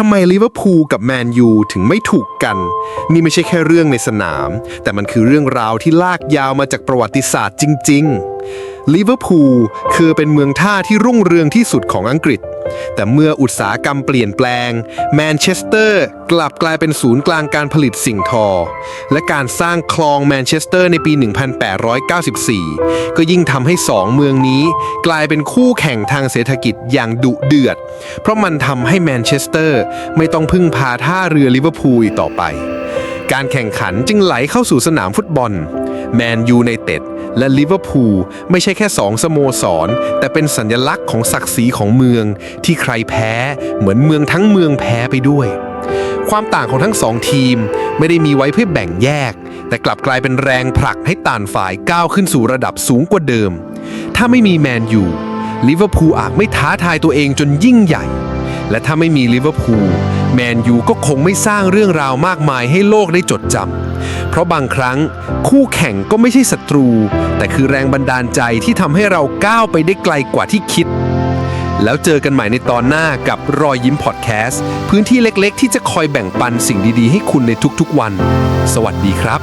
ทำไมลิเวอร์พูลกับแมนยูถึงไม่ถูกกัน นี่ไม่ใช่แค่เรื่องในสนาม แต่มันคือเรื่องราวที่ลากยาวมาจากประวัติศาสตร์จริง ๆ ลิเวอร์พูลคือเป็นเมืองท่าที่รุ่งเรืองที่สุดของอังกฤษ แต่เมื่ออุตสาหกรรมเปลี่ยนแปลง แมนเชสเตอร์กลับกลายเป็นศูนย์กลางการผลิตสิ่งทอ และการสร้างคลองแมนเชสเตอร์ในปี 1894 ก็ยิ่งทำให้สองเมืองนี้กลายเป็นคู่แข่งทางเศรษฐกิจอย่างดุเดือด เพราะมันทำให้แมนเชสเตอร์ไม่ต้องพึ่งพาท่าเรือลิเวอร์พูลอีกต่อไปการแข่งขันจึงไหลเข้าสู่สนามฟุตบอล แมนยูไนเต็ดและลิเวอร์พูลไม่ใช่แค่สองสโมสร แต่เป็นสัญลักษณ์ของศักดิ์ศรีของเมือง ที่ใครแพ้เหมือนเมืองทั้งเมืองแพ้ไปด้วย ความต่างของทั้งสองทีมไม่ได้มีไว้เพื่อแบ่งแยก แต่กลับกลายเป็นแรงผลักให้ต่างฝ่ายก้าวขึ้นสู่ระดับสูงกว่าเดิม ถ้าไม่มีแมนยูลิเวอร์พูลอาจไม่ท้าทายตัวเองจนยิ่งใหญ่ และถ้าไม่มีลิเวอร์พูล แมนยูก็คงไม่สร้างเรื่องราวมากมายให้โลกได้จดจำ เพราะบางครั้งคู่แข่งก็ไม่ใช่ศัตรู แต่คือแรงบันดาลใจที่ทำให้เราก้าวไปได้ไกลกว่าที่คิด แล้วเจอกันใหม่ในตอนหน้ากับรอยยิ้มพอดแคสต์ พื้นที่เล็กๆ ที่จะคอยแบ่งปันสิ่งดีๆ ให้คุณในทุกๆวัน สวัสดีครับ